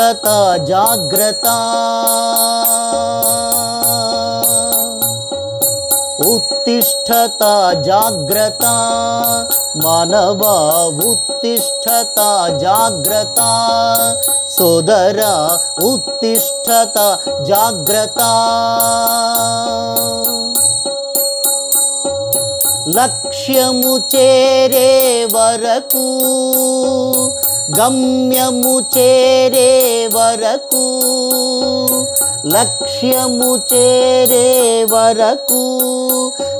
कथा जाग्रता उत्तिष्ठता जाग्रता मानवा उत्तिष्ठता जाग्रता सोदरा उत्तिष्ठता जाग्रता लक्ष्यमुचेरे वरकू గమ్యము చేరే వరకు లక్ష్యము చేరే వరకు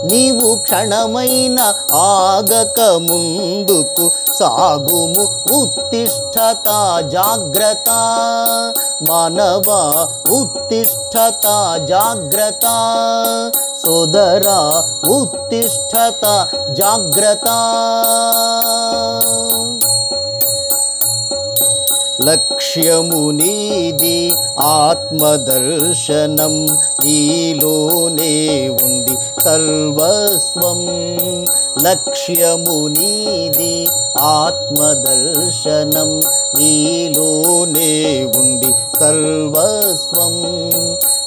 నీవు క్షణమైన ఆగక ముందుకు సాగుము. ఉత్తిష్టత జాగ్రత్త మానవ ఉత్తిష్టత జాగ్రత్త సోదరా ఉత్తిష్టత జాగ్రత్త. లక్ష్యము నీది ఆత్మదర్శనం నీలోనే ఉంది సర్వస్వం. లక్ష్యము నీది ఆత్మదర్శనం నీలోనే ఉంది సర్వస్వం.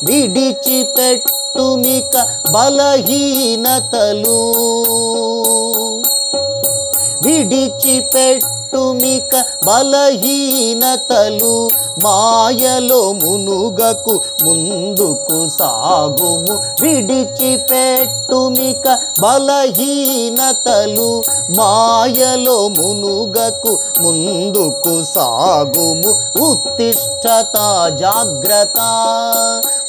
విడిచిపెట్టుమిక బలహీనతలు విడిచిపెట్టుమిక బలహీనతలు మాయలో మునుగకు ముందుకు సాగుము. విడిచిపెట్టుమిక బలహీనతలు మాయలో మునుగకు ముందుకు సాగుము. ఉత్తిష్టత జాగ్రత్త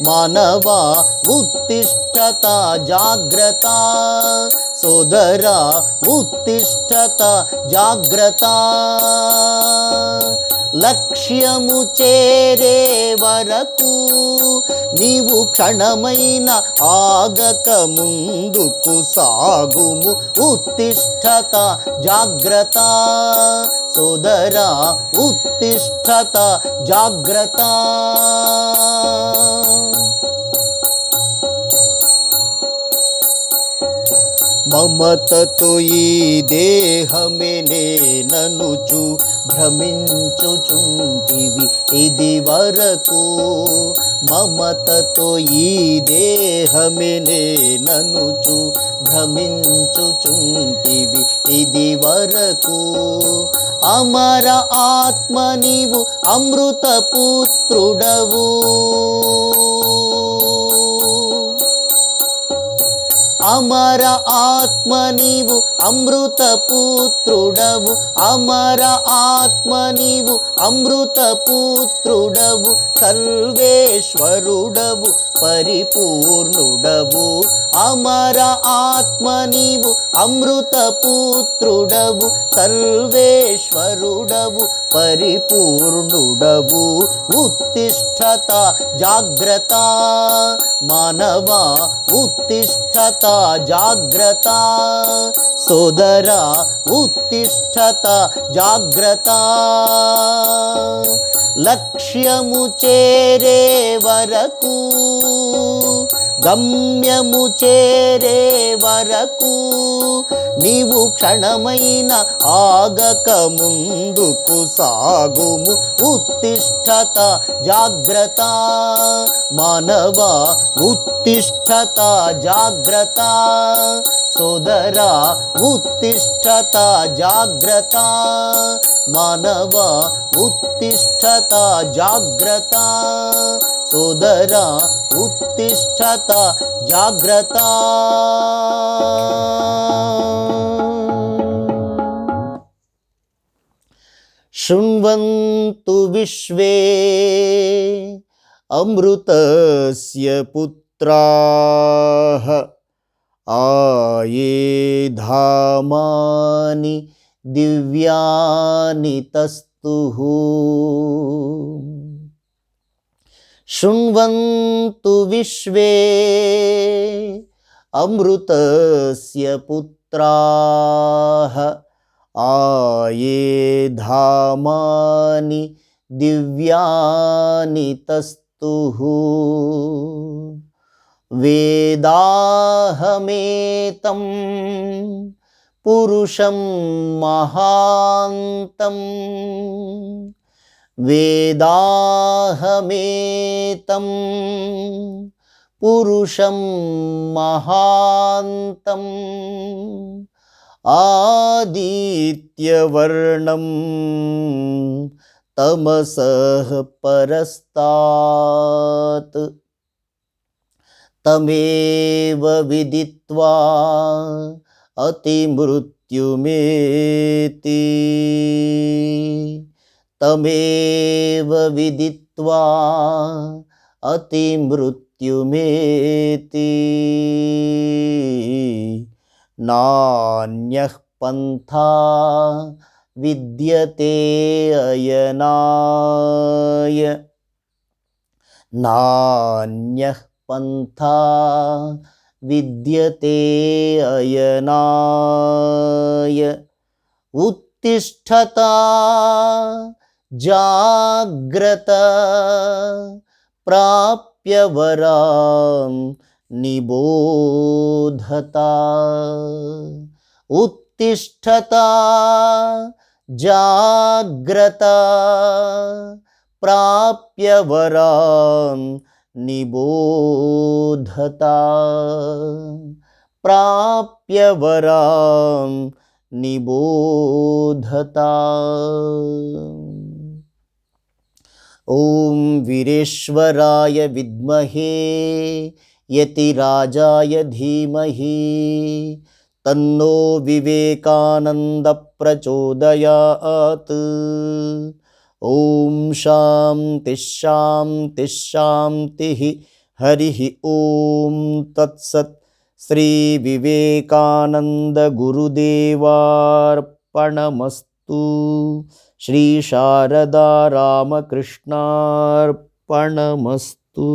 మానవ ఉత్తిష్టత జాగ్రత్త సోదర ఉత్తిష్టత జాగ్రత్త. లక్ష్యము చేరే వరకు నీవు క్షణమైన ఆగక ముందుకు సాగుము. ఉత్తిష్టత జాగ్రత్త. సోదర ఉత్తిష్టత జాగ్రత్త. మమతతో ఈ దేహమే నేననుచు భ్రమించుచుంటివి ఇది వరకు మమతతో ఈ దేహమే నేననుచు భ్రమించుచుంటివి ఇది వరకు అమర ఆత్మ నీవు అమృతపుత్రుడవు అమర ఆత్మ నీవు అమృత పుత్రుడవు. అమర ఆత్మ నీవు అమృత పుత్రుడవు. సర్వేశ్వరుడవు పరిపూర్ణుడవు. అమర ఆత్మ నీవు అమృతపుత్రుడవు సర్వేశ్వరుడవు పరిపూర్ణుడవు. ఉత్తిష్టత జాగ్రత్త మానవ ఉత్తిష్టత జాగ్రత్త. సోదర ఉత్తిష్టత జాగ్రత్త. లక్ష్యము చేరే వరకు గమ్యము చేరే వరకు నీవు క్షణమైన ఆగక ముందుకు సాగుము ఉత్తిష్టత జాగ్రత్త మానవ ఉత్తిష్టత జాగ్రత్త సోదర ఉత్తిష్టత జాగ్రత్త మానవ ఉత్తిష్టత జాగ్రత్త सुदरा उत्तिष्ठता जाग्रता। शृण्वन्तु विश्वे अमृतस्य पुत्राः। आए धामानि दिव्यानि तस्तुः। शृण्वन्तु विश्वे अमृतस्य पुत्राः। आये धामानि दिव्यानि तस्तुः। वेदाहमेतं पुरुषं महान्तं वेदाहमेतं पुरुषं महान्तम् आदित्यवर्णं तमसः परस्तात् तमेव विदित्वा अतिमृत्युमेति तमेव विदित्वा अतिमृत्युमेति। नान्यः पन्था विद्यते अयनाय। नान्यः पन्था विद्यते अयनाय। उत्तिष्ठता जाग्रत प्राप्य वरां निबोधता। उत्तिष्ठता जाग्रत प्राप्य वरां निबोधता। प्राप्य वरां निबोधता। ॐ वीरेश्वराय विद्महे यतिराजाय धीमहि तन्नो विवेकानन्दप्रचोदयात्। ॐ शां तिश्शां तिशं हरिः ॐ तत्सत् श्रीविवेकानन्दगुरुदेवार्पणमस्तु ಶ್ರೀ ಶಾರದಾ ರಾಮಕೃಷ್ಣಾರ್ಪಣಮಸ್ತು.